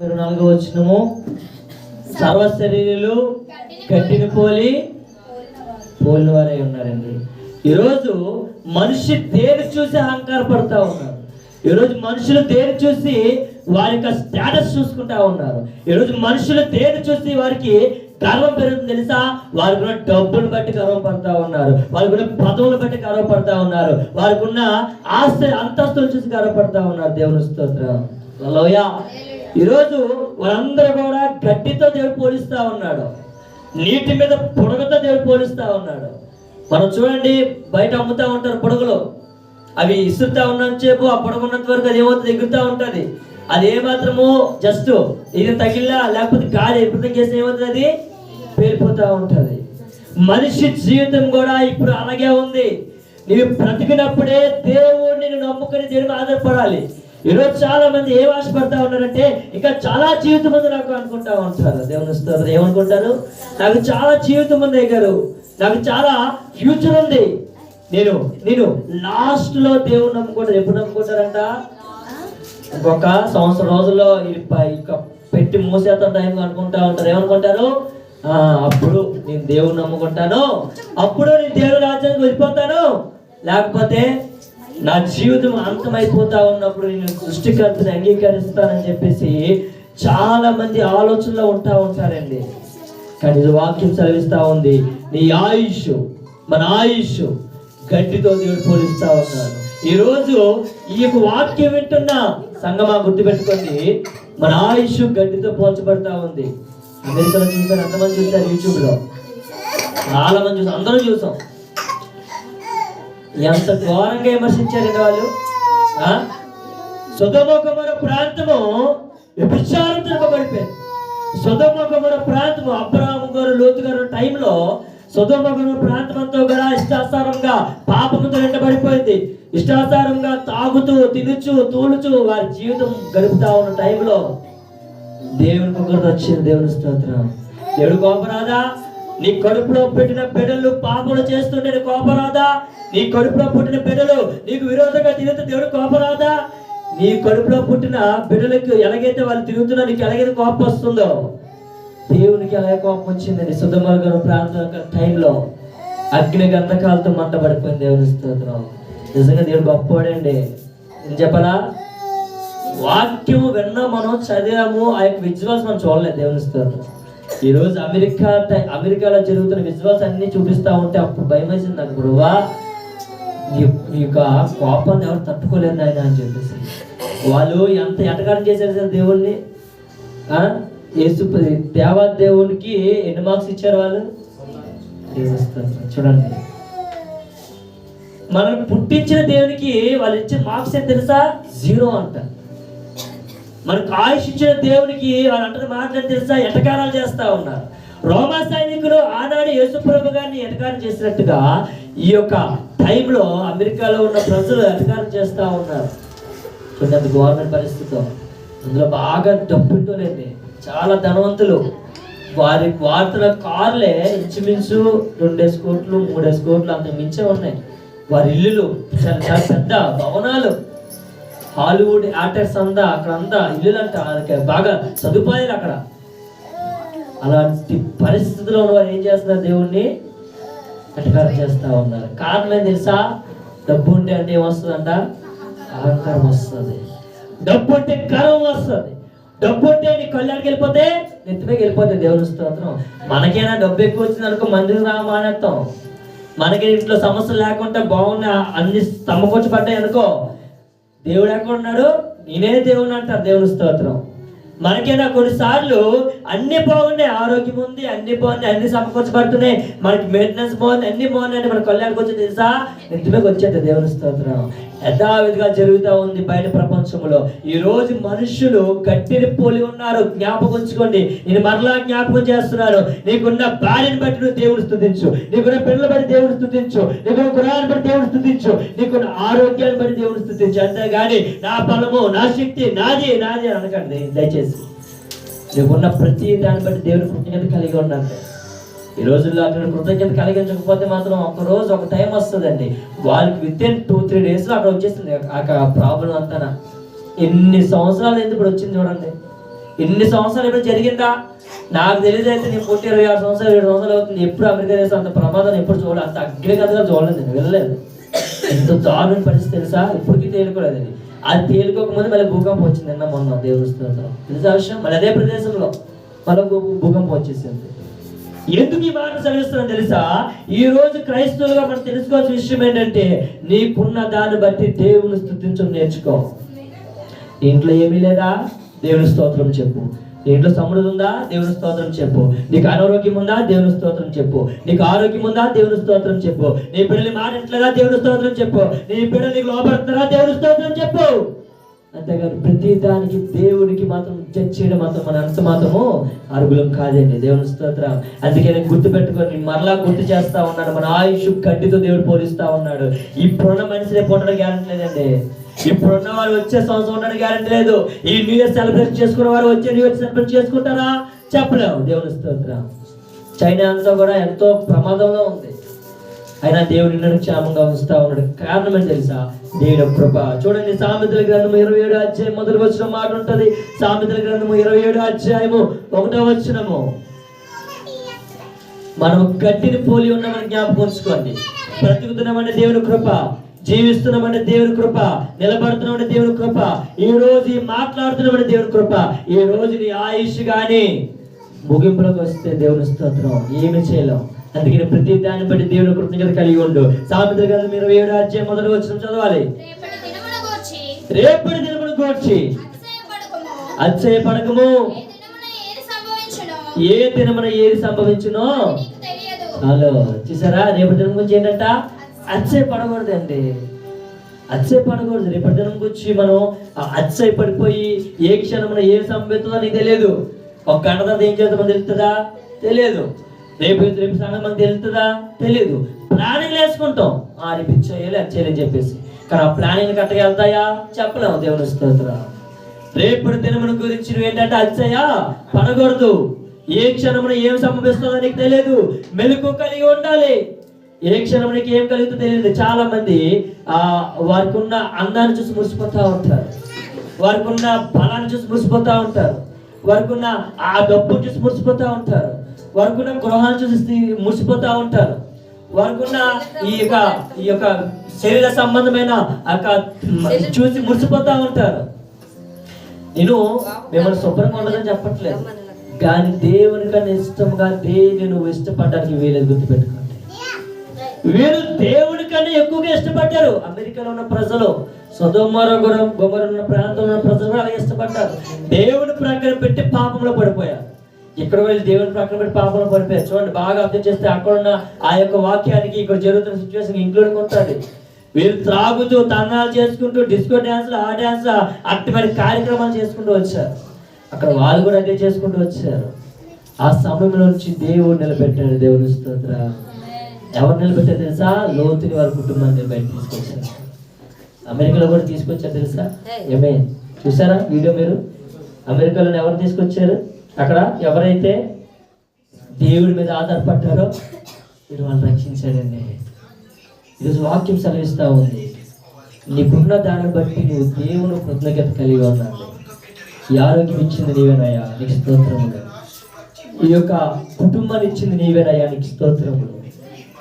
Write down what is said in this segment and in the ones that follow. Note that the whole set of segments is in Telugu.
ఇరవై నాలుగో వచ్చినము సర్వ శరీరులు కట్టిన పోలి పోలిన వారై ఉన్నారండి. ఈరోజు మనిషి దేని చూసి అహంకారపడతా ఉన్నారు? ఈరోజు మనుషులు దేని చూసి వారి యొక్క స్టేటస్ చూసుకుంటా ఉన్నారు? ఈరోజు మనుషులు దేని చూసి వారికి గర్వం పెరుగుతుంది తెలుసా? వారికి ఉన్న డబ్బులు బట్టి గర్వపడతా ఉన్నారు. వారికి ఉన్న పదవులు బట్టి గర్వపడతా ఉన్నారు. వారికి ఉన్న ఆస్తి అంతస్తులు చూసి గర్వపడతా ఉన్నారు. దేవుని స్తోత్రం. లోయా ఈరోజు వాళ్ళందరూ కూడా గడ్డితో దేవుడు పోలిస్తూ ఉన్నాడు. నీటి మీద పొడగతో దేవుడు పోలిస్తూ ఉన్నాడు. మనం చూడండి బయట అమ్ముతూ ఉంటారు పొడగలు. అవి ఇసురుతా ఉన్నాను సేపు ఆ పొడగ ఉన్నంత వరకు అది ఏమవుతుంది? ఎగురుతూ ఉంటుంది. అది ఏమాత్రము జస్ట్ ఇది తగిలినా లేకపోతే గాలి ఎప్పుడు చేస్తే ఏమవుతుంది అది? పేరిపోతూ ఉంటుంది. మనిషి జీవితం కూడా ఇప్పుడు అలాగే ఉంది. నీవు బ్రతికినప్పుడే దేవుడిని నమ్ముకొని నమ్ముకుని ఆధారపడాలి. ఈరోజు చాలా మంది ఏం ఆశపడతా ఉన్నారంటే ఇంకా చాలా జీవితం ఉంది నాకు అనుకుంటా ఉంటారు. దేవుని స్తోత్రం ఏమనుకుంటారు? నాకు చాలా జీవితం ఉంది గారు నాకు చాలా ఫ్యూచర్ ఉంది. నేను నేను లాస్ట్లో దేవుని నమ్ముకుంటారు ఎప్పుడు నమ్ముకుంటారంట? ఒక సంవత్సరం రోజుల్లో ఇక పెట్టి మూసేత టైం అనుకుంటా ఉంటారు. ఏమనుకుంటారు? అప్పుడు నేను దేవుని నమ్ముకుంటాను. అప్పుడు నేను దేవుని రాజ్యానికి వెళ్ళిపోతాను. లేకపోతే నా జీవితం అంతమైపోతా ఉన్నప్పుడు నేను సృష్టికర్తని అంగీకరిస్తానని చెప్పేసి చాలా మంది ఆలోచనలో ఉంటా ఉంటారండి. కానీ ఇది వాక్యం చదివిస్తూ ఉంది. నీ ఆయుష్ మన ఆయుష్ గడ్డితో దేవుడు పోలిస్తా ఉన్నాడు. ఈ ఈ యొక్క వాక్యం వింటున్న సంగమా గుర్తుపెట్టుకోండి. మన ఆయుష్ గడ్డితో పోల్చబడతా ఉంది. అమెరికాలో చూసారు? ఎంతమంది చూసారు యూట్యూబ్లో? చాలా మంది చూసాం అందరూ చూసాం. ఎంత ఘోరంగా విమర్శించారండి వాళ్ళు ఆ? ప్రాంతము విభిచారంతో తిరగబడిపోయింది సుధముఖమర ప్రాంతము అబ్రహాము గారు లోతు గారు టైంలో సుధమోకమర ప్రాంతం అంతా కూడా ఇష్టాసారంగా పాపముతో నిండబడిపోయింది. ఇష్టాసారంగా తాగుతూ తినుచు తూలుచు వారి జీవితం గడుపుతా ఉన్న టైంలో దేవుని ఒకటి వచ్చింది దేవుని స్తోత్రం. దేవుడు కోపరాదా నీ కడుపులో పెట్టిన బిడ్డలు పాపలు చేస్తుంటే నీ కోపరాదా? నీ కడుపులో పుట్టిన బిడ్డలు నీకు విరోధంగా తిరుగుతూ దేవుడు కోపరాదా? నీ కడుపులో పుట్టిన బిడ్డలకు ఎలాగైతే వాళ్ళు తిరుగుతున్నా నీకు ఎలాగైతే కోపం వస్తుందో? దేవునికి అలాగే కోపం వచ్చిందండి సుధమర్గం ప్రాంతం ప్రార్థన టైంలో అగ్ని గంధకాలతో మంటపడిపోయింది దేవుని స్తోత్రం. నిజంగా దేవుడు గొప్పవాడండి. నేను చెప్పనా వాక్యము విన్నా మనం చదివాము ఆ యొక్క విజువల్స్ మనం చూడలేదు దేవుని స్తోత్రం. ఈ రోజు అమెరికా అమెరికాలో జరుగుతున్న విశ్వాసాన్ని అన్ని చూపిస్తా ఉంటే అప్పుడు భయం వేసింది నాకు గురువా. నీ యొక్క కోపాన్ని ఎవరు తట్టుకోలేదు ఆయన అని చెప్పేసి. వాళ్ళు ఎంత ఎటకారం చేశారు సార్ దేవుణ్ణి? యేసు దేవా దేవునికి ఎన్ని మార్క్స్ ఇచ్చారు వాళ్ళు? చూడండి. మనల్ని పుట్టించిన దేవునికి వాళ్ళు ఇచ్చే మార్క్స్ ఏం తెలుసా? జీరో అంట. మనకు ఆయుష్ ఇచ్చిన దేవునికి వాళ్ళు అంటారు మాటలు తెలుసా? ఎటకారాలు చేస్తా ఉన్నారు. రోమా సైనికులు ఆనాడు యేసుప్రభు గారిని ఎటకారం చేసినట్టుగా ఈ యొక్క టైంలో అమెరికాలో ఉన్న ప్రజలు ఎటకారం చేస్తూ ఉన్నారు. చూడండి గవర్నమెంట్ పరిస్థితితో అందులో బాగా డబ్బుంటోలేండి చాలా ధనవంతులు. వారి వార్తల కార్లే ఇంచుమించు రెండేసి కోట్లు మూడేసి కోట్లు అంత మించే ఉన్నాయి. వారి ఇల్లులు చాలా పెద్ద భవనాలు. హాలీవుడ్ యాక్టర్స్ అంతా అక్కడ అంతా ఇల్లులంట బాగా సదుపాయాలు అక్కడ. అలాంటి పరిస్థితుల్లో ఉన్న వారు ఏం చేస్తున్నారు దేవుణ్ణి? అటకారం చేస్తా ఉన్నారు. కారణం ఏం తెలుసా? డబ్బు ఉంటే అంటే ఏమొస్తుందంట? అహంకారం వస్తుంది. డబ్బు ఉంటే గర్వం వస్తుంది. డబ్బు ఉంటే నీ కళ్ళాడికి వెళ్ళిపోతే నెత్తిపైకి వెళ్ళిపోతే దేవుని స్తోత్రం. మనకైనా డబ్బు ఎక్కువ వచ్చింది అనుకో మందికి రామానేస్తాం మనకి ఇంట్లో సమస్యలు లేకుండా బాగున్నా అన్ని సమకూర్చి పడ్డాయి అనుకో దేవుడు ఎక్కడ ఉన్నాడు? నేనే దేవుని అంటారు దేవుని స్తోత్రం. మనకైనా కొన్నిసార్లు అన్ని బాగున్నాయి ఆరోగ్యం ఉంది అన్ని బాగున్నాయి అన్ని సమకూర్చబడుతున్నాయి మనకి మెయింటెనెన్స్ బాగుంది అన్ని బాగున్నాయి మన కళ్యాణకు వచ్చింది తెలుసా? ఇంటికి వచ్చేది దేవుని స్తోత్రం. యథావిధిగా జరుగుతూ ఉంది బయట ప్రపంచంలో. ఈ రోజు మనుషులు గట్టిని పోలి ఉన్నారు. జ్ఞాపకం ఉంచుకోండి నేను మరలా జ్ఞాపకం చేస్తున్నాను. నీకున్న భార్యను బట్టి నువ్వు దేవుడు స్థుతించు. నీకున్న పిల్లలు బట్టి దేవుడు స్థుతించు. నీకున్న గుణాలను బట్టి దేవుడు స్థుతించు. నీకున్న ఆరోగ్యాన్ని బట్టి దేవుడు స్థుతించు. అంతేగాని నా బలము నా శక్తి నాది నాది అనకండి. దయచేసి. నీకున్న ప్రతి దాన్ని బట్టి దేవుని కృతజ్ఞత కలిగి ఉన్నాను ఈ రోజుల్లో అక్కడ కృతజ్ఞత కలిగించకపోతే మాత్రం ఒక రోజు ఒక టైం వస్తుందండి. వాళ్ళకి within two three days అక్కడ వచ్చేస్తుంది. ఆ ప్రాబ్లం అంతా ఎన్ని సంవత్సరాలు ఎందుకు ఇప్పుడు వచ్చింది చూడండి. ఎన్ని సంవత్సరాలు ఎప్పుడు జరిగిందా? నాకు తెలియదు అయితే నేను పుట్టి ఇరవై ఆరు సంవత్సరాలు ఏడు సంవత్సరాలు అవుతుంది. ఎప్పుడు అమెరికా దేశం అంత ప్రమాదం ఎప్పుడు చూడలేదు అంత అగ్నిగతగా చూడలేదు నేను వెళ్ళలేదు ఎంత దారుణ పరిస్థితి తెలుసా? ఇప్పటికీ తేలుకోలేదు అది అది తేలుకోకముందు మళ్ళీ భూకంపం వచ్చింది నిన్న మొన్న దేవుడు తెలుసా విషయం? మళ్ళీ అదే ప్రదేశంలో మళ్ళీ భూకంపం వచ్చేసింది. ఎందుకు ఈ మాట చదివిస్తున్నాను తెలుసా? ఈ రోజు క్రైస్తవులుగా మనం తెలుసుకోవాల్సిన విషయం ఏంటంటే నీకున్న దాన్ని బట్టి దేవుని స్థుతించడం నేర్చుకో. ఇంట్లో ఏమీ లేదా? దేవుని స్తోత్రం చెప్పు. ఇంట్లో సమృద్ధి ఉందా? దేవుని స్తోత్రం చెప్పు. నీకు అనారోగ్యం ఉందా? దేవుని స్తోత్రం చెప్పు. నీకు ఆరోగ్యం ఉందా? దేవుని స్తోత్రం చెప్పు. నీ బిడ్డలు మాట్లాడలేదా దేవుని స్తోత్రం చెప్పు. నీ బిడ్డలు నీకు లోపడుతున్నారా దేవుని స్తోత్రం చెప్పు. అంతేగాని ప్రతి దానికి దేవుడికి మాత్రం జడ్జ్ చేయడం మాత్రం మన అంత మాత్రము అరుగులం కాదండి. దేవుని స్తోత్రం. అందుకే నేను గుర్తు పెట్టుకొని మరలా గుర్తు చేస్తా ఉన్నాడు మన ఆయుష్ గడ్డితో దేవుడు పోలిస్తా ఉన్నాడు. ఇప్పుడున్న మనిషి రేపు ఉండడం గ్యారంటీ లేదండి. ఇప్పుడున్న వారు వచ్చే సంవత్సరం ఉండడం గ్యారంటీ లేదు. ఈ న్యూ ఇయర్ సెలబ్రేట్ చేసుకున్న వారు వచ్చే న్యూ ఇయర్ సెలబ్రేట్ చేసుకుంటారా? చెప్పలేము. దేవుని స్తోత్రం. చైనా అంతా కూడా ఎంతో ప్రమాదంలో ఉంది. అయినా దేవుడు నిన్ను క్షేమంగా ఉంచుతా ఉన్నాడు. కారణం ఏంటి తెలుసా? దేవుడు కృప. చూడండి సామెతల గ్రంథము ఇరవై ఏడు అధ్యాయం మొదలు వచ్చిన మాట ఉంటది. సామెతల గ్రంథము ఇరవై ఏడు అధ్యాయము ఒకటో వచ్చినము మనం గట్టిని పోలి ఉన్నామని జ్ఞాపకం ఉంచుకోండి. బ్రతుకుతున్నామంటే దేవుని కృప. జీవిస్తున్నామంటే దేవుని కృప. నిలబడుతున్నామంటే దేవుని కృప. ఈ రోజు ఈ మాట్లాడుతున్నామంటే దేవుని కృప. ఈ రోజు నీ ఆయుష్ గాని ముగింపులకు వస్తే దేవుని స్తోత్రం. ఏమి చేయలేం. అందుకని ప్రతి దాన్ని బట్టి దేవుని కృతజ్ఞత కలిగి ఉండు. సామెతల గ్రంథం ఇరవై ఏడు అధ్యాయం మొదలు వచ్చిన చదవాలి. రేపటి దినమున గూర్చి. అతిశయపడకుము. అచ్చయపడకము ఏ దినమున ఏది సంభవించునో? హలో చూసారా? రేపటి దినం గురించి ఏంటంట? అచ్చే పడకూడదండి అచ్చే పడకూడదు రేపటి దినం గురించి మనం ఆ అచ్చే పడిపోయి ఏ క్షణమున ఏం సంభవిస్తుందో నీకు తెలియదు. ఒక గంట తర్వాత ఏం చేద్దామని తెలుస్తుందా? తెలియదు. రేపు రేపు సంగతి మనకు తెలుస్తుందా? తెలియదు ప్లానింగ్ వేసుకుంటాం. ఆ రేపు ఇది అది చేయలేని అని చెప్పేసి. కానీ ఆ ప్లానింగ్ కట్టగా వెళ్తాయా? చెప్పలేము దేవుని స్తోత్రం. రేపటి దినమును గురించి ఏంటంటే అచ్చయ్యా పడకూడదు. ఏ క్షణమున ఏం సంభవిస్తుందో నీకు తెలియదు మెలకు కలిగి ఉండాలి. ఏ క్షణం నీకు ఏం కలుగుతుందో తెలియదు చాలా మంది ఆ వారికి ఉన్న అందాన్ని చూసి మురిసిపోతూ ఉంటారు. వారికి ఉన్న బలాన్ని చూసి మురిసిపోతూ ఉంటారు. వారికి ఉన్న ఆ డబ్బును చూసి మురిసిపోతూ ఉంటారు. వారికి ఉన్న చూసి మురిసిపోతూ ఉంటారు. వారికి ఉన్న ఈ యొక్క ఈ యొక్క శరీర సంబంధమైన ఆ యొక్క చూసి మురిసిపోతూ ఉంటారు. నేను మిమ్మల్ని శుభ్రంగా ఉండదని చెప్పట్లేదు. కానీ దేవుని కన్నా ఇష్టంగా దేని నువ్వు ఇష్టపడడానికి వీలేదు గుర్తుపెట్టుకోండి. వీరు దేవుని కన్నా ఎక్కువగా ఇష్టపడ్డారు. అమెరికాలో ఉన్న ప్రజలు సదోమరగురం గురం ఉన్న ప్రాంతంలో ఉన్న ప్రజలు అలా అలాగే ఇష్టపడ్డారు. దేవుని ప్రక్కన పెట్టి పాపంలో పడిపోయారు. ఇక్కడ వెళ్ళి దేవుని ప్రక్కన పెట్టి పాపంలో పడిపోయారు. చూడండి బాగా అర్థం చేస్తే అక్కడ ఉన్న ఆ యొక్క వాక్యానికి ఇక్కడ జరుగుతున్న సిచ్యువేషన్ ఇంక్లూడింగ్ ఉంటుంది. వీరు త్రాగుతూ తన్నాలు చేసుకుంటూ డిస్కో డ్యాన్స్లు ఆ డ్యాన్స్ అట్టి మరి కార్యక్రమాలు చేసుకుంటూ వచ్చారు. అక్కడ వాళ్ళు కూడా అదే చేసుకుంటూ వచ్చారు. ఆ సమయంలో నుంచి దేవుడు నిలబెట్టాడు. దేవుని స్తోత్ర. ఎవరు నిలబెట్టారు తెలుసా? లోతుని వారి కుటుంబాన్ని బయట తీసుకొచ్చారు. అమెరికాలో కూడా తీసుకొచ్చారు తెలుసా? ఏమే? చూసారా వీడియో మీరు? అమెరికాలో ఎవరు తీసుకొచ్చారు? అక్కడ ఎవరైతే దేవుడి మీద ఆధారపడ్డారో మీరు వాళ్ళు రక్షించాడండి. ఈరోజు వాక్యం సెలవిస్తూ ఉంది. నీకున్న దాన్ని బట్టి నువ్వు దేవుని కృతజ్ఞత కలిగి ఉన్నాడు ఈ ఆరోగ్యం ఇచ్చింది నీవేనయ్యా నీకు స్తోత్రములు. ఈ యొక్క కుటుంబాన్ని ఇచ్చింది నీవేనయ్యా నీకు స్తోత్రములు.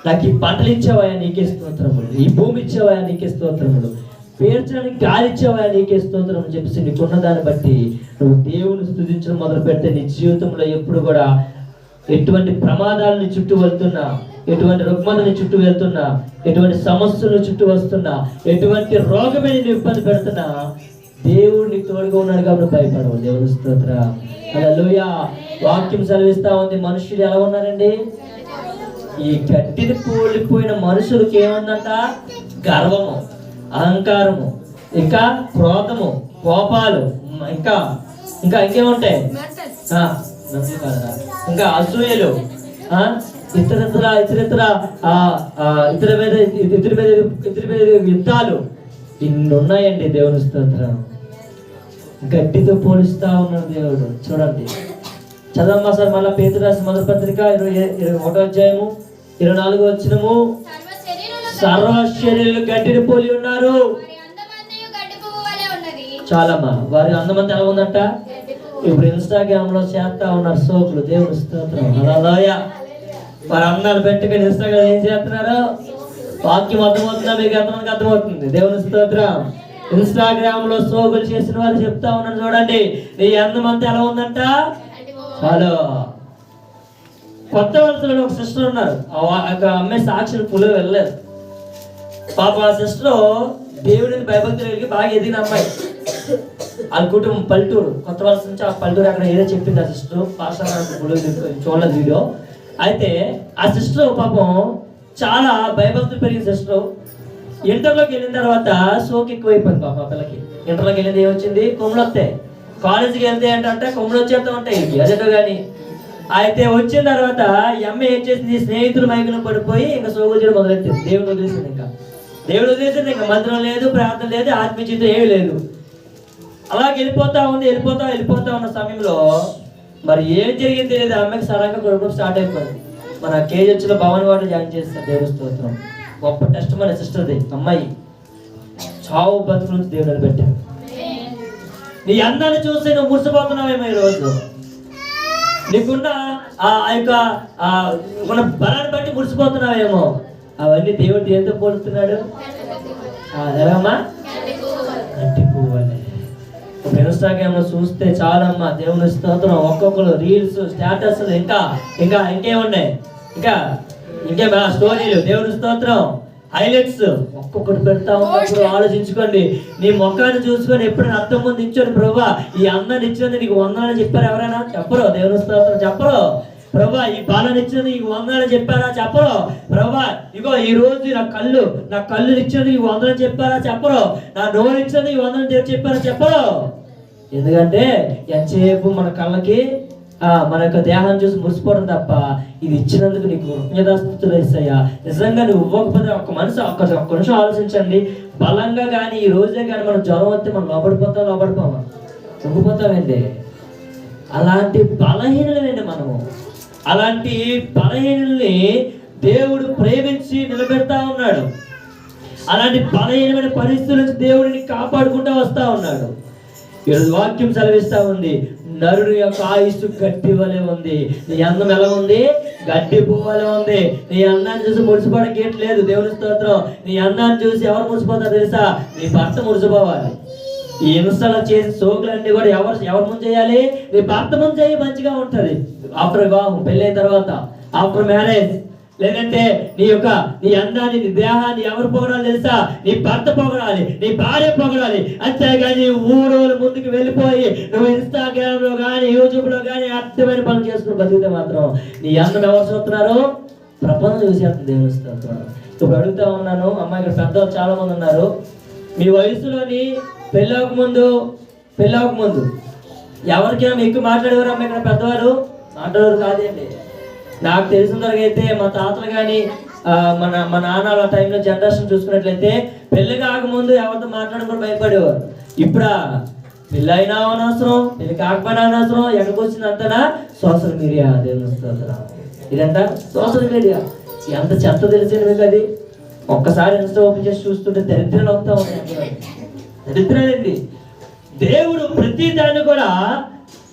నాకు ఈ పంటలు ఇచ్చేవయ్యా నీకే స్తోత్రములు. ఈ భూమి ఇచ్చేవయ్యా నీకే స్తోత్రములు. పేర్చడానికి గాలి నీకే స్తోత్రం అని చెప్పేసి నీకున్న దాన్ని బట్టి నువ్వు దేవుని స్థుతించడం మొదలు పెడితే నీ జీవితంలో ఎప్పుడు కూడా ఎటువంటి ప్రమాదాలని చుట్టూ వెళ్తున్నా ఎటువంటి రుగ్మతని చుట్టూ వెళ్తున్నా ఎటువంటి సమస్యలు చుట్టూ వస్తున్నా ఎటువంటి రోగమే నేను ఇబ్బంది పెడుతున్నా దేవుడు నీకు తోడుగా ఉన్నాడు కాబట్టి భయపడవు. దేవుని స్తోత్ర. హల్లెలూయా. వాక్యం సెలవిస్తా ఉంది. మనుషులు ఎలా ఉన్నారండి? ఈ గట్టిని పోలిపోయిన మనుషులకి ఏముందంట? గర్వము. అహంకారము ఇంకా క్రోధము కోపాలు ఇంకా ఇంకా ఇంకేముంటాయి. ఇంకా అసూయలు ఇతరత్ర ఇతరత్ర ఇతర మీద ఇతర మీద ఇతర మీద యుద్ధాలు ఇన్ని ఉన్నాయండి దేవుని స్తోత్రం. గట్టితో పోలిస్తా ఉన్నాడు దేవుడు. చూడండి. చదవమ్మా సార్ మళ్ళీ రాసిన మొదటి పత్రిక ఇరవై ఇరవై ఒకటో అధ్యాయము ఇరవై నాలుగో వచ్చినము సర్వ శరీరులు సర్వ శరీరులు గట్టిని పోలి ఉన్నారు వారి చాలమ్మా వారి అందమంతా ఎలా ఉందంట? ఇప్పుడు ఇన్స్టాగ్రామ్లో చేస్తా ఉన్నారు సోకులు దేవుని స్తోత్రం. అలలోయ. మరి అందాలు పెట్టుకుని ఇన్స్టాగ్రామ్ ఏం చేస్తున్నారు? వాక్యం అర్థమవుతుందా? మీకు ఎంతమందికి అర్థమవుతుంది. దేవుని స్తోత్రం. ఇన్స్టాగ్రామ్లో సోకులు చేసిన వారు చెప్తా ఉన్నారు చూడండి. నీ అందం అంతా ఎలా ఉందంట? హలో. కొత్త వలసలో ఒక సిస్టర్ ఉన్నారు. ఆ అమ్మాయి సాక్షులు పులు వెళ్ళలేదు పాప ఆ సిస్టర్ దేవుడిని భయభక్తులు కలిగి బాగా ఎదిగిన అమ్మాయి. వాళ్ళ కుటుంబం పల్లెటూరు కొత్త వలస నుంచి ఆ పల్లెటూరు అక్కడ ఏదో చెప్పింది ఆ సిస్టర్. పాస్టర్ గారు చూడలేదు వీడియో. అయితే ఆ సిస్టర్ పాపం చాలా భయభక్తులు పెరిగిన సిస్టర్. ఇంటర్లోకి వెళ్ళిన తర్వాత సోకి ఎక్కువైపోయింది పాప ఆ పిల్లకి. ఇంటర్లోకి వెళ్ళింది ఏమొచ్చింది? కొమ్ములు వస్తాయి. కాలేజీకి వెళ్తే ఏంటంటే కొమ్ములు వచ్చేస్తూ ఉంటాయి. అదేటో కానీ అయితే వచ్చిన తర్వాత ఈ ఏం చేసింది? స్నేహితులు మైకులు పడిపోయి ఇంకా సోగులు చేయడం మొదలెట్టింది. దేవుడు వదిలేసింది ఇంకా. దేవుడు వదిలేసింది ఇంకా మంత్రం లేదు ప్రార్థన లేదు ఆత్మీయత జీవితం ఏమీ లేదు. అలా వెళ్ళిపోతా ఉంది వెళ్ళిపోతా వెళ్ళిపోతా ఉన్న సమయంలో మరి ఏం జరిగింది తెలియదు. ఆ అమ్మాయికి కొడుకు స్టార్ట్ అయిపోయింది. మన కేజెచ్లో భవన్ వాటర్ జాయిన్ చేస్తారు దేవుడు స్తోత్రం. గొప్ప టెస్ట్ మన సిస్టర్ది అమ్మాయి. చావు బతుకు నుంచి దేవుడు నిలబెట్టాడు. నీ అందాన్ని చూస్తే నువ్వు మురిసిపోతున్నావేమో ఈ నీకున్న ఆ ఆ యొక్క ఉన్న బలాన్ని బట్టి మురిసిపోతున్నావేమో? అవన్నీ దేవుడు దేంతో పోలుస్తున్నాడు? ఆ, ఎలాగమ్మా గట్టి పువ్వులే ఇప్పుడు ఇన్స్టాగ్రామ్లో చూస్తే చాలమ్మా దేవుని స్తోత్రం. ఒక్కొక్కరు రీల్స్ స్టేటస్ ఇంకా ఇంకా ఇంకేమున్నాయి? ఇంకా ఇంకే స్టోరీలు. దేవుని స్తోత్రం. హైలైట్స్. ఒక్కొక్కటి పెడతా ఉన్నప్పుడు ఆలోచించుకోండి. నీ ముఖాన్ని చూసుకొని ఎప్పుడు అర్థం ముందు ఇచ్చాడు ప్రభా ఈ అందాన్ని ఇచ్చినందుకు నీకు వందాలని చెప్పారు ఎవరైనా? చెప్పరు. దేవుని స్తోత్రం చెప్పరు. ప్రభా ఈ బాలను ఇచ్చినది నీకు వందనని చెప్పారా చెప్పరు? ప్రభా ఇగో ఈ రోజు నా కళ్ళు నా కళ్ళు ఇచ్చినది నీకు వందనని చెప్పారా చెప్పరు? నా నోరు ఇచ్చినది నీకు వందనని చెప్పారా చెప్పరు? ఎందుకంటే ఎంతసేపు మన కళ్ళకి ఆ, మన యొక్క దేహాన్ని చూసి మురిసిపోవడం తప్ప ఇది ఇచ్చినందుకు నీకు కృతజ్ఞతాస్థుతులు ఇస్తాయా నిజంగా నువ్వు ఇవ్వకపోతే ఒక్క మనసు ఒక్క ఒక్క నిమిషం ఆలోచించండి. బలంగా కానీ ఈ రోజే కానీ మనం జ్వరం వస్తే మనం లోపడిపోతాం లోపడిపోమా? కుంగిపోతామండి అలాంటి బలహీనమైన మనము? అలాంటి బలహీనుల్ని దేవుడు ప్రేమించి నిలబెడతా ఉన్నాడు. అలాంటి బలహీనమైన పరిస్థితుల నుంచి దేవుడిని కాపాడుకుంటూ వస్తా ఉన్నాడు. ఈరోజు వాక్యం సెలవిస్తా ఉంది. నరుడు యొక్క ఆయుస్సు గట్టి వలె ఉంది. నీ అందం ఎలా ఉంది? గడ్డి పువ్వలే ఉంది. నీ అందాన్ని చూసి మురిసిపోవడానికి లేదు. దేవుని స్తోత్రం. నీ అందాన్ని చూసి ఎవరు మురిసిపోతారు తెలుసా? నీ భర్త మురిసిపోవాలి. ఈ ఇన్స్టాలో చేసి సోకులన్నీ కూడా ఎవరు ఎవరి ముందు చేయాలి? నీ భర్త ముందు చేయి మంచిగా ఉంటుంది. ఆఫ్టర్ వివాహం పెళ్ళైన తర్వాత. ఆఫ్టర్ మ్యారేజ్ లేదంటే నీ యొక్క నీ అందాన్ని నీ దేహాన్ని ఎవరు పొగడాలి తెలుసా? నీ భర్త పొగడాలి నీ భార్య పొగడాలి. అంతేగాని ఊరోలు ముందుకు వెళ్ళిపోయి నువ్వు ఇన్స్టాగ్రామ్లో కానీ యూట్యూబ్లో కానీ అర్థమైన పనులు చేసుకుని బతికితే మాత్రం నీ అందం ఎవరు చూస్తున్నారు? ప్రపంచం చూసేస్తుంది దేవుని ఇప్పుడు అడుగుతా ఉన్నాను అమ్మాయి ఇక్కడ పెద్దలు చాలా మంది ఉన్నారు. మీ వయసులోని పెళ్ళవక ముందు పెళ్ళవక ముందు ఎవరికైనా ఎక్కువ మాట్లాడేవారు అమ్మ ఇక్కడ పెద్దవారు? మాట్లాడేవారు కాదండి. నాకు తెలిసిన వరకు అయితే మా తాతలు కానీ మన మా నాన్న ఆ టైంలో జనరేషన్ చూసుకున్నట్లయితే పెళ్ళి కాకముందు ఎవరితో మాట్లాడడం కూడా భయపడేవారు. ఇప్పుడా పెళ్ళి అయినా అనవసరం పెళ్ళి కాకపోయినా అనవసరం ఎక్కడికి వచ్చింది సోషల్ మీడియా దేవుని ఇదంతా సోషల్ మీడియా ఎంత చెత్త తెలిసింది మీకు అది? ఒక్కసారి ఇన్స్టా ఓపెన్ చేసి చూస్తుంటే దరిద్రాలు వస్తా ఉన్నాయి. దరిద్రాలండి దేవుడు ప్రతి దాన్ని కూడా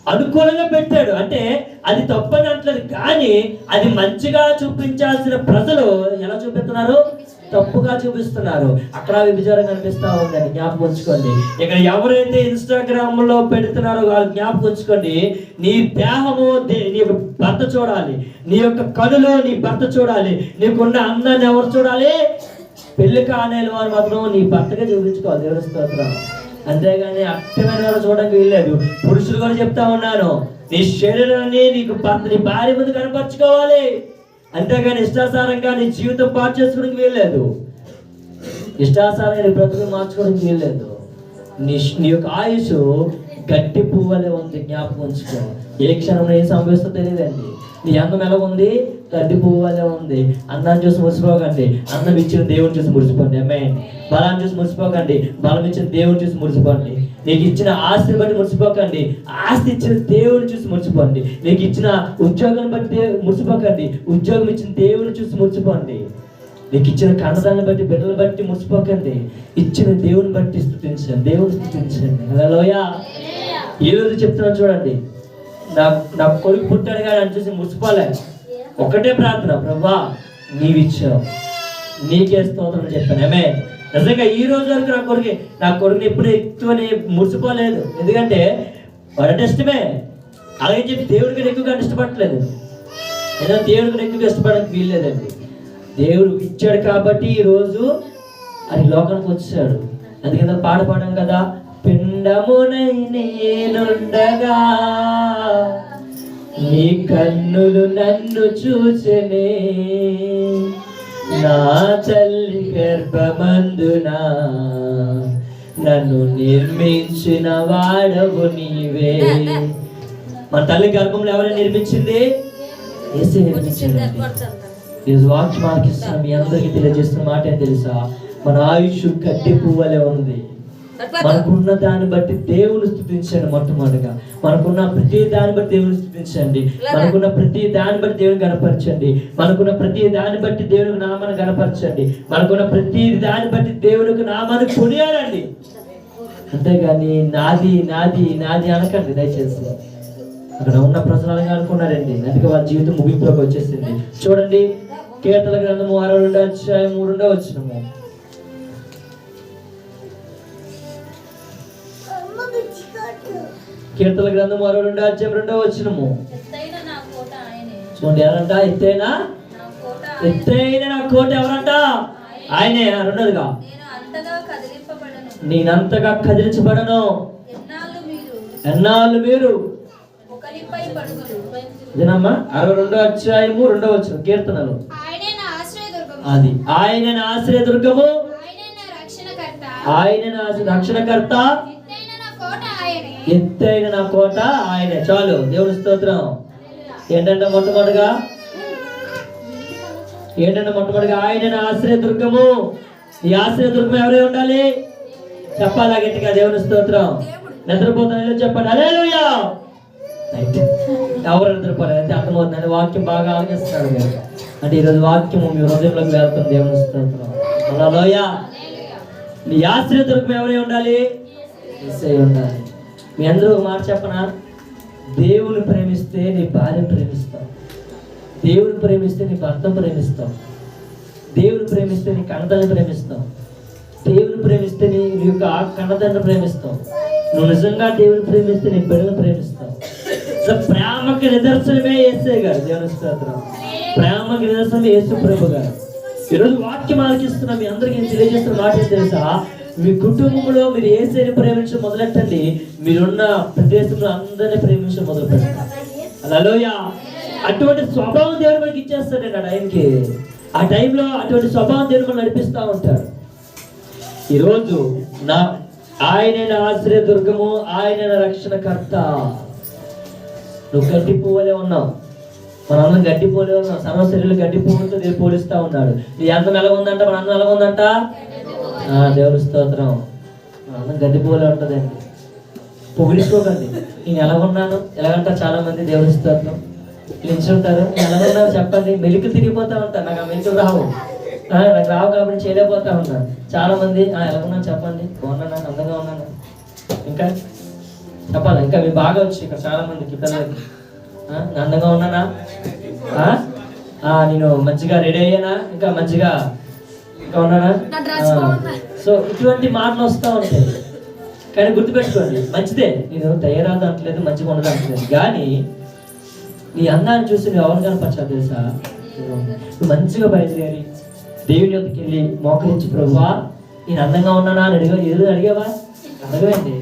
అనుకూలంగా పెట్టాడు. అంటే అది తప్పని అంటలేదు కానీ అది మంచిగా చూపించాల్సిన ప్రజలు ఎలా చూపిస్తున్నారు? తప్పుగా చూపిస్తున్నారు. అక్కడ విభజారం కనిపిస్తూ ఉందని జ్ఞాపకం ఉంచుకోండి. ఇక్కడ ఎవరైతే ఇన్స్టాగ్రామ్లో పెడుతున్నారో వాళ్ళు జ్ఞాపకం ఉంచుకోండి. నీ దేహము దే- నీ యొక్క భర్త చూడాలి. నీ యొక్క కనులు నీ భర్త చూడాలి. నీకున్న అందాన్ని ఎవరు చూడాలి? పెళ్ళి కానేలు వారు మాత్రం నీ భర్తగా చూపించుకోవాలి. దేవుని స్తోత్రం. అంతేగాని అర్థమైన వారు చూడడానికి వీల్లేదు. పురుషులు కూడా చెప్తా ఉన్నాను నీ శరీరాన్ని నీకు భర్త నీ భార్య ముందు కనపరచుకోవాలి. అంతేగాని ఇష్టాసారంగా నీ జీవితం పాటు చేసుకోవడానికి వీల్లేదు. ఇష్టాసారంగా నీ బ్రతుకు మార్చుకోవడానికి వీల్లేదు. నీ నీ యొక్క ఆయుష్ గట్టి పువ్వలే ఉంది. జ్ఞాపకం ఉంచుకో. ఏ క్షణంలో ఏం సంభవిస్తుందో తెలియదండి. నీ అందం ఎలా ఉంది పువ్వలే ఉంది. అన్నాన్ని చూసి మురిసిపోకండి. అన్నం ఇచ్చిన దేవుని చూసి మురిసిపోండి. అమ్మాయి బలాన్ని చూసి మురిసిపోకండి. బలం ఇచ్చిన దేవుని చూసి మురిసిపోండి. నీకు ఇచ్చిన ఆస్తిని బట్టి మురిసిపోకండి. ఆస్తి ఇచ్చిన దేవుని చూసి మురిసిపోండి. నీకు ఇచ్చిన ఉద్యోగాన్ని బట్టి మురిసిపోకండి. ఉద్యోగం ఇచ్చిన దేవుని చూసి మురిసిపోండి. నీకు ఇచ్చిన కన్నదాన్ని బట్టి బిడ్డలు బట్టి మురిసిపోకండి. ఇచ్చిన దేవుని బట్టి స్థుతించండి. దేవుని స్థుతించండి. హలోయ ఈ రోజు చెప్తున్నాను చూడండి. నా నా కొడుకు పుట్టాడు కానీ అని చూసి మురిసిపోలే. ఒకటే ప్రార్థన ప్రభా నీవిచ్చావు. నీకే స్తోత్రం చెప్పాను. ఏమే నిజంగా ఈ రోజు వరకు నా కొడుకు నా కొడుకుని ఎప్పుడు ఎక్కువని మురిసిపోలేదు. ఎందుకంటే వాడంటే ఇష్టమే. అలాగే చెప్పి దేవుడికి ఎక్కువగా ఇష్టపడట్లేదు. ఏదో దేవుడికి ఎక్కువగా ఇష్టపడడానికి వీల్లేదండి. దేవుడు ఇచ్చాడు కాబట్టి ఈరోజు రోజు అది లోకానికి వచ్చాడు. అందుకని పాట పాడాం కదా పిండమునై నేనుండగా నీ కన్నులు నన్ను చూచనే. నా తల్లి గర్భమందున? నన్ను నిర్మించిన వాడవు నీవే. మన తల్లి గర్భంలో ఎవరైనా నిర్మించింది? ఏసే నిర్మించిందండి ఈరోజు వాక్య మార్కిస్తున్న మీ అందరికీ తెలియజేస్తున్న మాట ఏం తెలుసా? మన ఆయుష్ కట్టి పువ్వలే ఉంది మనకున్న దాన్ని బట్టి దేవుని స్థుతించండి మొట్టమొదటిగా. మనకున్న ప్రతి దాన్ని బట్టి దేవుని స్థుతించండి. మనకున్న ప్రతి దాన్ని బట్టి దేవుని గనపరచండి. మనకున్న ప్రతి దాన్ని బట్టి దేవునికి నామాన్ని గనపరచండి. మనకున్న ప్రతి దాన్ని బట్టి దేవునికి నామాన్ని కొనియాడండి అంతేగాని నాది నాది నాది అనకండి దయచేసి. అక్కడ ఉన్న ప్రజలంగా అనుకున్నారండి. అందుకే వాళ్ళ జీవితం ముగింపులోకి వచ్చేసింది. చూడండి కీర్తన గ్రంథము అరవై రెండు అధ్యాయం రెండో వచ్చినము కీర్తన గ్రంథము అరవై రెండు అధ్యాయం రెండో వచ్చినము చూడండి ఎవరంట? ఎత్తైనా? ఎత్తైన నా కోట ఎవరంట? ఆయనే. రెండోదిగా. నేనంతగా కదిలించబడను. ఎన్నాళ్ళు మీరు? ఇదేనమ్మా? అరవై రెండో అధ్యాయము రెండో వచ్చిన కీర్తనలు. అది. ఆయన నా ఆశ్రయదుర్గము. ఆయనే రక్షణకర్త. ఎత్తైన నా కోట ఆయనే. చాలు దేవుని స్తోత్రం. ఏంటంటే మొట్టమొదటిగా? ఏంటంటే మొట్టమొదటిగా? ఆయన నా ఆశ్రయదుర్గము ఈ ఆశ్రయదుర్గం ఎవరై ఉండాలి? చెప్పాలా గట్టిగా? దేవుని స్తోత్రం. నిద్రపోతున్నా చెప్పండి. అలేలుయా ఎవరు నిద్రపోలేదు? అయితే అర్థమవుతుందని వాక్యం బాగా ఆలోచిస్తున్నాడు మీరు అంటే ఈరోజు వాక్యము మీ హృదయంలోకి వెళ్తుంది. దేవుని స్తోత్రం. అలలోయ నీ ఆశ్రయ దుర్గం ఎవరై ఉండాలి? ఉండాలి. మీ అందరూ మాట చెప్పనా? దేవుని ప్రేమిస్తే నీ భార్యను ప్రేమిస్తావు. దేవుని ప్రేమిస్తే నీ భర్త ప్రేమిస్తావు. దేవుని ప్రేమిస్తే నీ కన్నతల్ని ప్రేమిస్తావు. దేవుని ప్రేమిస్తే నీ నీ యొక్క కన్నతండ్రిని ప్రేమిస్తావు. నువ్వు నిజంగా దేవుని ప్రేమిస్తే నీ బిడ్డను ప్రేమిస్తావు. ప్రేమకి నిదర్శనమే యేసే గారు. దేవుని స్తోత్రం. ప్రేమకి నిదర్శనం యేసు ప్రభు గారు. ఈరోజు వాక్యం ఆలకిస్తున్నా మీ అందరికీ తెలియజేస్తున్న మాట ఏం తెలుసా? మీ కుటుంబంలో మీరు ఏసైని ప్రేమించడం మొదలెట్టండి. మీరున్న ప్రదేశంలో అందరిని ప్రేమించడం మొదలు పెట్టండి అటువంటి స్వభావం దేవుడు మనకి ఇచ్చేస్తాడండి ఆ టైంకి. ఆ టైంలో అటువంటి స్వభావం దేవుడు మనం నడిపిస్తూ ఉంటాడు. ఈరోజు నా ఆయన ఆశ్రయ దుర్గము ఆయన రక్షణకర్త. నువ్వు గడ్డి పువ్వులే ఉన్నావు. మన అన్నం గడ్డి పువ్వులే ఉన్నాం. సమస్యలు గడ్డి పువ్వులతో పోలిస్తా ఉన్నాడు. నీ అందం ఎలా ఉందంట మన అందం ఎలా ఉందంట ఆ, స్తోత్రం. మన అందం ఉంటుందండి. పొగిడిపోకండి నేను ఎలా ఉన్నాను? ఎలాగంటారు చాలా మంది దేవుని స్తోత్రం ఉంటారు ఎలా చెప్పండి. మెలికలు తిరిగిపోతా ఉంటారు. నాకు ఆ మెలికలు రావు. నాకు రావు కాబట్టి చేయలేకపోతా ఉన్నాను చాలా మంది "ఆ, ఎలా ఉన్నాను చెప్పండి. బాగున్నాను? అందంగా ఉన్నాను? ఇంకా చెప్పాలి? ఇంకా మీరు బాగా వచ్చి ఇక్కడ చాలా మందికి పిల్లలకి అందంగా ఉన్నానా? నేను మంచిగా రెడీ అయ్యానా? ఇంకా మంచిగా ఆ. సో ఇటువంటి మాటలు వస్తూ ఉంటాయి. కానీ గుర్తుపెట్టుకోండి మంచిదే. నేను తయారవుతా అంటలేదు మంచిగా ఉండదు అంటలేదు కానీ నీ అందాన్ని చూసి నువ్వు ఎవరు కనపరచాలి తెలుసా? నువ్వు మంచిగా బయలుదేరి దేవుని యొక్కకి వెళ్ళి మోకరించి ప్రభువా నేను అందంగా ఉన్నానా? అని అడిగా ఎదురు అడిగావా? అడగండి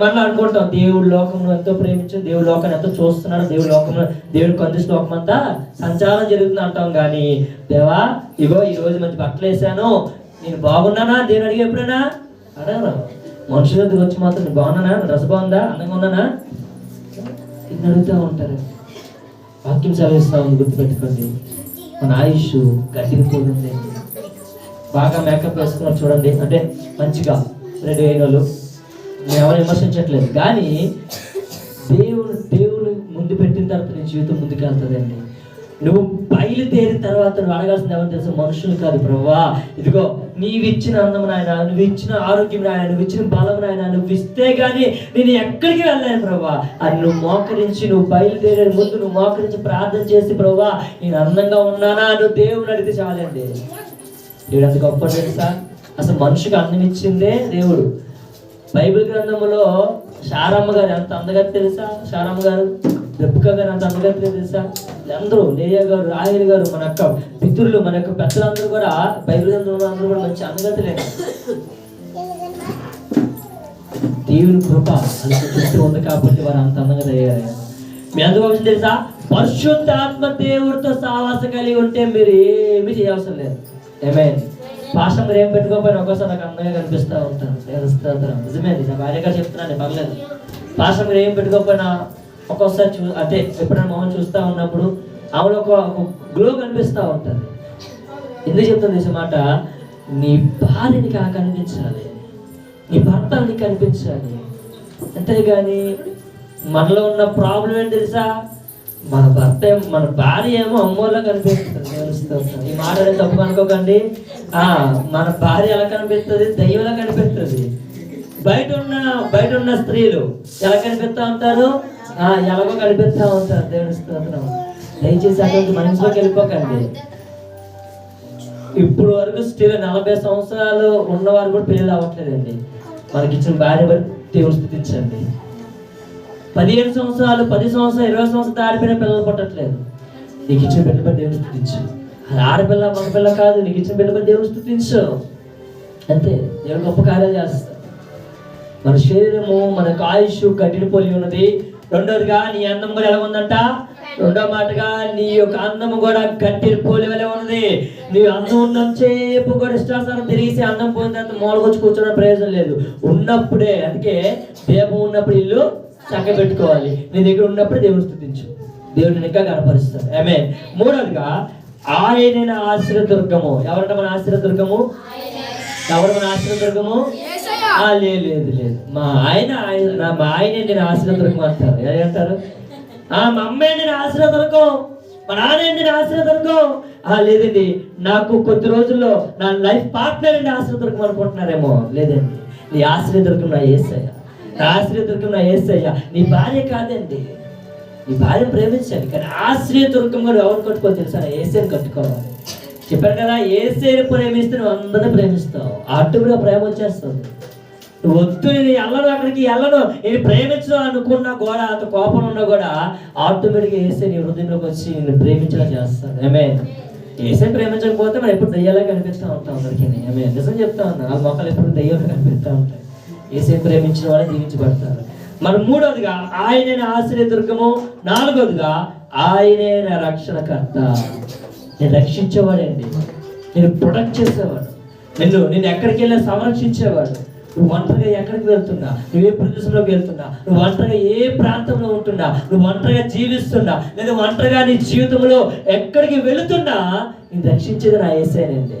మనం అనుకుంటాం దేవుడు లోకంలో ఎంతో ప్రేమించు దేవుడు లోకాన్ని ఎంతో చూస్తున్నాడు దేవుడు లోకంలో దేవుడు కొంది లోకం అంతా సంచారం జరుగుతుంది అంటాం. కానీ దేవా ఇగో ఈ రోజు మంచి బట్టలు వేసాను నేను బాగున్నానా? దేవుని అడిగి ఎప్పుడైనా? అడగను మనుషుల దగ్గర వచ్చి మాత్రం నేను బాగున్నానా? డ్రెస్ బాగుందా? అందంగా ఉన్నానా? ఇన్ని అడుగుతూ ఉంటారు. వాక్యం చదివిస్తా ఉంది గుర్తుపెట్టుకోండి. మన ఆయుష్ గట్టిగా బాగా మేకప్ వేసుకున్నారు చూడండి. అంటే మంచిగా రెడీ అయిన వాళ్ళు. ఎవరు విమర్శించట్లేదు. కానీ దేవుడు దేవుడు ముందు పెట్టిన తర్వాత నీ జీవితం ముందుకు వెళ్తుందండి. నువ్వు బయలుదేరిన తర్వాత నువ్వు అడగాల్సింది ఎవరు తెలుసు? మనుషులు కాదు ప్రభా ఇదిగో నీవు ఇచ్చిన అందం నాయన నువ్వు ఇచ్చిన ఆరోగ్యం నాయన నువ్వు ఇచ్చిన బలం నాయన నువ్వు ఇస్తే కానీ నేను ఎక్కడికి వెళ్ళాను ప్రభా అని నువ్వు మోకరించి నువ్వు బయలుదేరే ముందు నువ్వు మోకరించి ప్రార్థన చేసి ప్రభా నేను అందంగా ఉన్నానా? నువ్వు దేవుని అడిగితే చాలండి. దేవుడు అంత గొప్ప తెలుసా అసలు మనిషికి అందం ఇచ్చిందే దేవుడు. బైబిల్ గ్రంథంలో శారమ్మ గారు ఎంత అందగా తెలుసా? శారమ్మ గారు రెప్పుక గారు అంత అందగా తెలుసా? అందరూ లేయ గారు రాయల్ గారు మన యొక్క పితృలు మన యొక్క పెద్దలందరూ కూడా బైబిల్ గ్రంథంలో అందరూ కూడా మంచి అందగతలేదు దేవుని కృప అంత చుట్టూ ఉంది కాబట్టి వారు అంత అందంగా తయారు మీ అందుకు వచ్చింది తెలుసా? పరిశుద్ధాత్మ దేవుడితో సావాస కలిగి ఉంటే మీరు ఏమి చేయవసరం లేదు. ఏమైంది భాష మీరు ఏం పెట్టుకోకపోయినా ఒక్కోసారి నాకు అందంగా కనిపిస్తూ ఉంటాను దేవస్థానం నిజమే నా భార్య గారు చెప్తున్నాను పర్లేదు. భాష మీరు ఏం పెట్టుకోకపోయినా ఒక్కోసారి చూ అదే ఎప్పుడైనా మొహం చూస్తూ ఉన్నప్పుడు ఆమెలో ఒక గ్లో కనిపిస్తూ ఉంటుంది. ఎందుకు చెప్తుంది ఈ మాట? నీ భార్యని కా కనిపించాలి. నీ భర్త నీకు కనిపించాలి. అంతేగాని మనలో ఉన్న ప్రాబ్లం ఏంటి తెలుసా? మన భర్త ఏమో- మన భార్య ఏమో అమ్మోళ్ళ కనిపిస్తుంది. దేవుని ఈ మాట తప్పు అనుకోకండి. మన భార్య ఎలా కనిపిస్తుంది? దయ్యంలా కనిపిస్తుంది? బయట ఉన్న బయట ఉన్న స్త్రీలు ఎలా కనిపిస్తా ఉంటారు? ఆ ఎలాగో కనిపిస్తా ఉంటారు. దేవుని స్తోత్రం. దయచేసి అటువంటి మనసులోకి వెళ్ళిపోకండి. ఇప్పుడు వరకు స్త్రీలు నలభై సంవత్సరాలు ఉన్నవారు కూడా పెళ్ళి అవ్వట్లేదండి. మనకి ఇచ్చిన భార్య బట్టి దేవుని ఇచ్చండి పదిహేను సంవత్సరాలు పది సంవత్సరాలు ఇరవై సంవత్సరాలు ఆడపిల్ల పిల్లలు పుట్టట్లేదు. నీకు ఇచ్చిన బిడ్డ బట్టి దేవుని అది ఆడపిల్ల మగపిల్ల కాదు నీకు ఇచ్చిన బిడ్డ బట్టి దేవుని స్థుతించు. అంతే దేవుడు గొప్ప కార్యాలు చేస్తాను మన శరీరము మనకు ఆయుష్ కఠినపోలి ఉన్నది. రెండోదిగా నీ అందం కూడా ఎలా ఉందంట? రెండో మాటగా నీ యొక్క అందం కూడా కట్టిన పోలి వలె ఉన్నది. నీ అందం ఉన్నంతసేపు కూడా ఇష్టాసారం తిరిగేసి అందం పోయినంత మూలకొచ్చి కూర్చోవడం ప్రయోజనం లేదు. ఉన్నప్పుడే అందుకే దీపం ఉన్నప్పుడు ఇల్లు చక్క పెట్టుకోవాలి నీ దగ్గర ఉన్నప్పుడు దేవుని స్థుతించు. దేవుడిని ఇంకా కనపరుస్తాడు ఆమె మూడోదిగా ఆయన ఆశ్రదుర్గము ఎవరంట మన ఆశ్రదుర్గము ఎవరు మన ఆశ్రదుర్గము ఆ, లేదు లేదు లేదు. మా ఆయన ఆయన నా మా ఆయన నేను ఆశ్రదుర్గం అంటారు. అంటారు? ఆ మా అమ్మే నేను ఆశ్రదుర్గం మా నాన్న నేను ఆ లేదండి. నాకు కొద్ది రోజుల్లో నా లైఫ్ పార్ట్నర్ అండి ఆశ్రదుర్గం అనుకుంటున్నారేమో. లేదండి. నీ ఆశ్రదుర్గం నా ఏసయ్య. నా ఆశ్రదుర్గం నా ఏసయ్య. నీ భార్య కాదండి. నీ భార్య ప్రేమించాలి కానీ ఆశ్రయ దుర్గం కూడా ఎవరు కట్టుకోవాలి తెలుసా? ఏసేని కట్టుకోవాలి చెప్పాను కదా ఏసేని ప్రేమిస్తే నువ్వు అందరిని ప్రేమిస్తావు. ఆటోమేటిక్గా ప్రేమ వచ్చేస్తుంది. నువ్వు వద్దు నేను వెళ్ళను అక్కడికి వెళ్ళను నేను ప్రేమించడం అనుకున్నా కూడా అంత కోపం ఉన్నా కూడా ఆటోమేటిక్గా ఏసే నీ హృదయంలోకి వచ్చి నేను ప్రేమించడం చేస్తాను ఏమే ఏసే ప్రేమించకపోతే మనం ఎప్పుడు దయ్యాలే కనిపిస్తూ ఉంటాం అందరికీ. ఏమే నిజం చెప్తా ఉన్నా ఆ మొక్కలు ఎప్పుడు దయ్యాలు కనిపిస్తూ ఉంటాయి. ఏసే ప్రేమించిన వాళ్ళే జీవించబడతారు మరి మూడోదిగా ఆయనే నా ఆశ్రయ దుర్గము. నాలుగోదిగా ఆయనే నా రక్షణకర్త. నేను రక్షించేవాడండి. నేను ప్రొటెక్ట్ చేసేవాడు. నిన్ను నేను ఎక్కడికి వెళ్ళా సంరక్షించేవాడు. నువ్వు ఒంటరిగా ఎక్కడికి వెళ్తున్నా? నువ్వు ఏ ప్రదేశంలోకి వెళ్తున్నా? నువ్వు ఒంటరిగా ఏ ప్రాంతంలో ఉంటున్నా? నువ్వు ఒంటరిగా జీవిస్తున్నా? లేదా ఒంటరిగా నీ జీవితంలో ఎక్కడికి వెళుతున్నా? నేను రక్షించేది నా ఏసేనండి.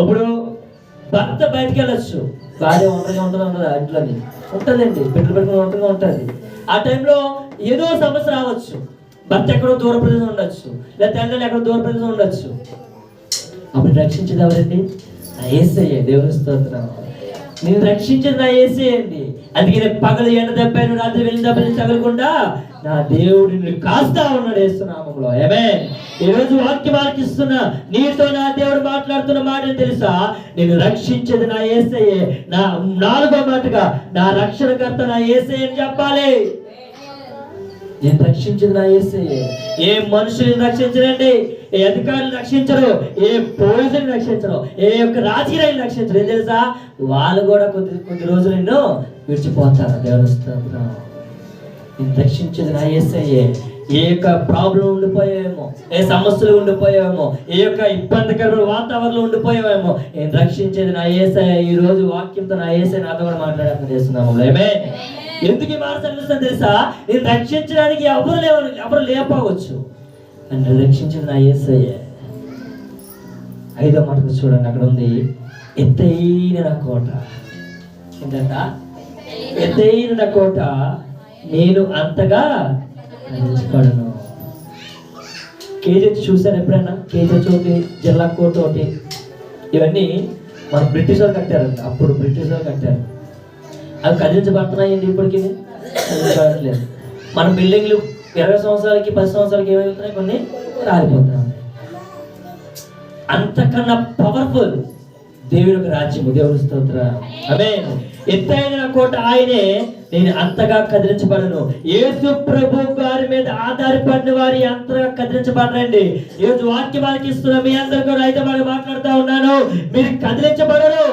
ఇప్పుడు భర్త బయటికి వెళ్ళొచ్చు. భార్య ఒంటరిగా ఉంటుందా? ఉండదా ఇంట్లోని? ఉంటుందండి. బిడ్డలు పెట్టుకుని ఉంటుందో ఉంటుంది. ఆ టైంలో ఏదో సమస్య రావచ్చు. భర్త ఎక్కడో దూర ప్రదేశం ఉండొచ్చు. లేదా తల్లిదండ్రులు ఎక్కడో దూర ప్రదేశం ఉండొచ్చు. అప్పుడు రక్షించేది ఎవరండి? నా ఏసయ్య దేవుని స్తోత్రం. నేను రక్షించేది నా ఏసీ అండి. అందుకనే పగలు ఎండ దెబ్బను రాత్రి వెళ్ళిన దెబ్బలు తగలకుండా నా దేవుడు కాస్తా ఉన్నాడు వేస్తున్నామంలో ఏమే ఈ రోజు వాక్యం ఆలకిస్తున్నా నీతో నా దేవుడు మాట్లాడుతున్న మాట తెలుసా? నేను రక్షించేది నా ఏసయ్యే నా నాలుగో మాటగా నా రక్షణకర్త నా ఏసయ్య అని చెప్పాలి. నేను రక్షించింది నా ఏసయ్యే ఏ మనుషుల్ని రక్షించరండి ఏ అధికారులు రక్షించరు ఏ పోలీసులు రక్షించరు ఏ యొక్క రాజకీయాలు రక్షించరు. ఏం తెలుసా? వాళ్ళు కూడా కొద్ది కొద్ది రోజులు నేను విడిచిపోతారు దేవుని స్తోత్రం నేను రక్షించేది నా యేసయ్యే ఏ యొక్క ప్రాబ్లం ఉండిపోయావేమో ఏ సమస్యలు ఉండిపోయావేమో ఏ యొక్క ఇబ్బందికరమైన వాతావరణం ఉండిపోయావేమో నేను రక్షించేది నా ఏసయ్య. ఈ రోజు వాక్యంతో నా ఏసై నాతో కూడా మాట్లాడాలని చేస్తున్నాము. ఏమే ఎందుకు ఈ మాట చదివిస్తాను తెలుసా? నేను రక్షించడానికి ఎవరు లేవరు ఎవరు లేకపోవచ్చు. నన్ను రక్షించింది నా ఏసయ్య. ఐదో మాటకు చూడండి అక్కడ ఉంది ఎత్తైన నా కోట. ఏంటంట? ఎత్తైన కోట నేను అంతగా నడుచుకోడను కేజెచ్ చూసారు ఎప్పుడైనా కేజెచ్ ఒకటి జిల్లా కోట ఒకటి. ఇవన్నీ మన బ్రిటిష్ వాళ్ళు కట్టారు. అప్పుడు బ్రిటిష్ వాళ్ళు కట్టారు. అవి కదిలించబడుతున్నాయండి ఇప్పటికి? కదిలించబడట్లేదు మన బిల్డింగ్లు ఇరవై సంవత్సరాలకి పది సంవత్సరాలకి ఏమవుతున్నాయి కొన్ని రాలిపోతున్నాయి. అంతకన్నా పవర్ఫుల్ దేవుని యొక్క రాజ్యము. దేవుని స్తోత్ర. అదే ఎత్తైన కోట ఆయనే. నేను అంతగా కదిలించబడను. యేసు ప్రభు గారి మీద ఆధారపడిన వారి అంతగా కదిలించబడరండి. ఈరోజు రోజు వాక్యం వారికి ఇస్తున్న. మీ అందరు కూడా అయితే వాళ్ళు మాట్లాడుతూ ఉన్నాను. మీరు కదిలించబడరు.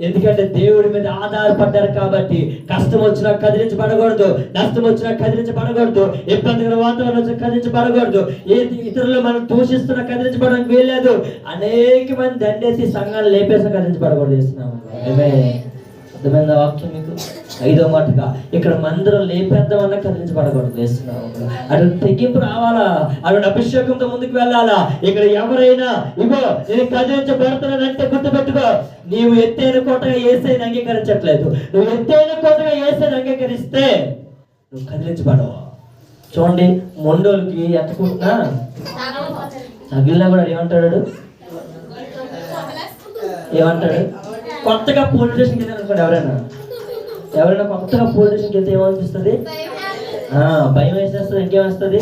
ఎందుకంటే దేవుడి మీద ఆధారపడ్డారు కాబట్టి కష్టం వచ్చినా కదిలించబడకూడదు. నష్టం వచ్చినా కదిలించబడకూడదు. ఇబ్బందికర వాతావరణం వచ్చినా కదిలించబడకూడదు. ఏది ఇతరులు మనం దూషిస్తున్నా కదిలించబడడానికి వీల్లేదు. అనేక మంది దండేసి సంఘాలు లేపేసి కదిలించబడకూడదు. చేస్తున్నాము అర్థమైందా వాక్యం మీకు? ఐదో మాటగా ఇక్కడ మందిరం లేపేద్దామన్నా కదిలించబడకూడదు. చేస్తున్నాము అటు తెగింపు రావాలా? అటు అభిషేకంతో ముందుకు వెళ్ళాలా? ఇక్కడ ఎవరైనా ఇగో నేను కదిలించబడుతున్నానంటే గుర్తుపెట్టుకో నీవు ఎత్తైన కోటగా ఏసైని అంగీకరించట్లేదు. నువ్వు ఎత్తైన కోటగా ఏసైని అంగీకరిస్తే నువ్వు కదిలించబడవు. చూడండి మొండోలకి ఎత్తకుంటున్నా తగిలినా కూడా ఏమంటాడు? ఏమంటాడు? కొత్తగా పోలీస్ స్టేషన్కి వెళ్ళారు అనుకోండి ఎవరైనా. ఎవరైనా కొత్తగా పోలీస్ స్టేషన్కి వెళ్తే ఏమనిపిస్తుంది? భయం వేసేస్తుంది ఇంకేమేస్తుంది?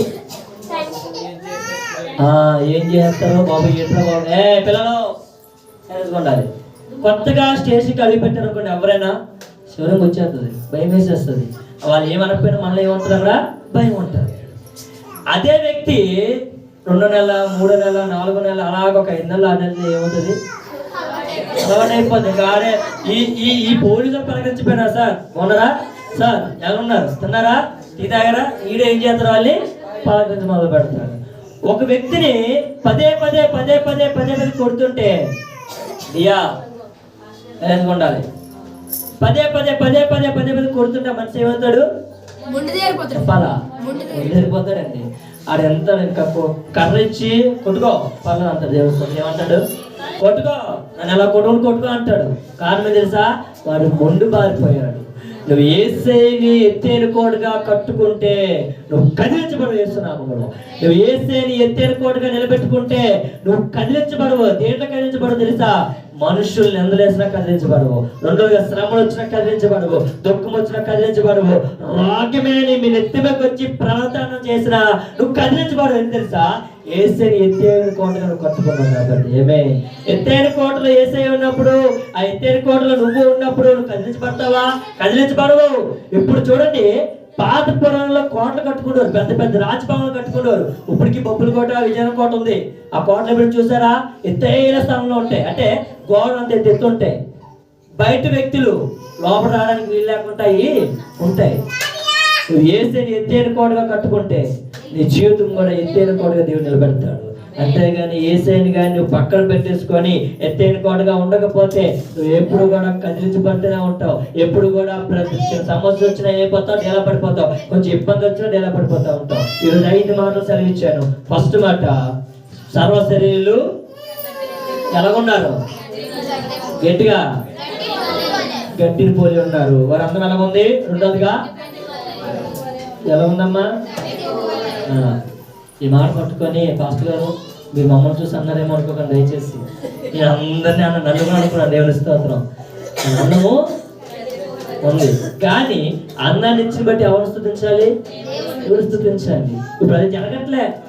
ఆ, ఏం చేస్తారో బాబు ఏంట్రా బాబు? ఏ పిల్లలు! తెలుసుకుండాలి కొత్తగా స్టేషన్కి అడిగి పెట్టారు అనుకోండి ఎవరైనా శివరంగా వచ్చేస్తుంది భయం వేసేస్తుంది. వాళ్ళు ఏమనకపోయినా మళ్ళీ ఏమంటారు అక్కడ? భయం ఉంటుంది అదే వ్యక్తి రెండు నెలల మూడో నెల నాలుగో నెల అలాగ ఒక ఐదు నెలలు ఆరు నెలలు ఏమవుతుంది? అలవాటు అయిపోతుంది కానీ ఈ ఈ ఈ పోలీసులు పలకరించిపోయినా సార్ ఉన్నారా సార్ ఎలా ఉన్నారు తిన్నారా? టీ తాగారా? ఈడ ఏం చేస్తారు వాళ్ళు పలకరించి మొదలు పెడతారు. ఒక వ్యక్తిని పదే పదే పదే పదే పదే పదే కొడుతుంటే దియా ఉండాలి? పదే పదే పదే పదే పదే పదే కొడుతుంటే మనిషి ఏమవుతాడు? చెప్పాలా వెళ్ళిపోతాడండి ఆడు ఎంత ఇంకా కర్ర ఇచ్చి కొట్టుకో. పర్లేదు అంటాడు దేవస్థానం ఏమంటాడు? కొట్టుకో. నన్ను ఎలా కొట్టుకుని? కొట్టుకో అంటాడు. కారణం తెలుసా? వాడు మొండు బారిపోయాడు నువ్వు ఏసేని ఎత్తేను కోడుగా కట్టుకుంటే నువ్వు కదిలించబడవు కూడా నువ్వు ఏసేని ఎత్తేను కోడుగా నిలబెట్టుకుంటే నువ్వు కదిలించబడవు. దేంట్లో కదిలించబడవు తెలుసా? మనుషుల్ని ఎందులేసినా కదిలించబడవు. రెండోగా శ్రమలు వచ్చినా కదిలించబడవు. దుఃఖం వచ్చినా కదిలించబడవు. రాగ్యమే నీ మీ నెత్తిమకి వచ్చి ప్రవర్తనం చేసినా నువ్వు కదిలించబడవు. ఏం తెలుసా? ఏసైని ఎత్తైన కోటగా నువ్వు కట్టుకున్నావు కాబట్టి. ఏమే ఎత్తైన కోటలో ఏసై ఉన్నప్పుడు ఆ ఎత్తైన కోటలో నువ్వు ఉన్నప్పుడు నువ్వు కదిలించబడతావా? కదిలించబడవు. ఇప్పుడు చూడండి పాత పురాణంలో కోటలు కట్టుకున్నారు పెద్ద పెద్ద రాజభవనాలు కట్టుకున్నారు ఇప్పటికి బొబ్బుల కోట విజయనగరం కోట ఉంది. ఆ కోటలు ఎప్పుడు చూసారా? ఎత్తైన స్థలంలో ఉంటాయి. అంటే గోడ అంత ఎత్తు ఉంటాయి. బయట వ్యక్తులు లోపల రావడానికి వీలు లేకుండా ఉంటాయి. నువ్వు ఏసైని ఎత్తైన కోటగా కట్టుకుంటే నీ జీవితం కూడా ఎత్తైన కోటగా దేవుడు నిలబెడతాడు. అంతేగాని ఏసైని కానీ నువ్వు పక్కన పెట్టేసుకొని ఎత్తైన కోటగా ఉండకపోతే నువ్వు ఎప్పుడు కూడా కదిలించబడుతూనే ఉంటావు. ఎప్పుడు కూడా ప్రతి సమస్య వచ్చినా అయిపోతావు డేలా పడిపోతావు కొంచెం ఇబ్బంది వచ్చినా డేలా పడిపోతా ఉంటావు. ఈరోజు ఐదు మాటలు సెలవిచ్చాను. ఫస్ట్ మాట సర్వ శరీరులు ఎలాగున్నారు? గట్టిగా? గట్టిని పోలి ఉన్నారు. వారు అందరం ఎలా ఉంది రెండోదిగా? ఎలా ఉందమ్మా? ఈ మాట పట్టుకొని పాస్టర్ గారు మీరు మమ్మల్ని చూసి అన్నారేమో అనుకోకండి దయచేసి. నేను అందరినీ అన్న నన్ను కూడా అనుకున్నాను దేవుని స్తోత్రం. అన్నము? ఉంది. కానీ అన్నాన్ని ఇచ్చిన బట్టి ఎవరు స్థుతించాలి? ఎవరు స్థుతించాలి? ఇప్పుడు అది జరగట్లే.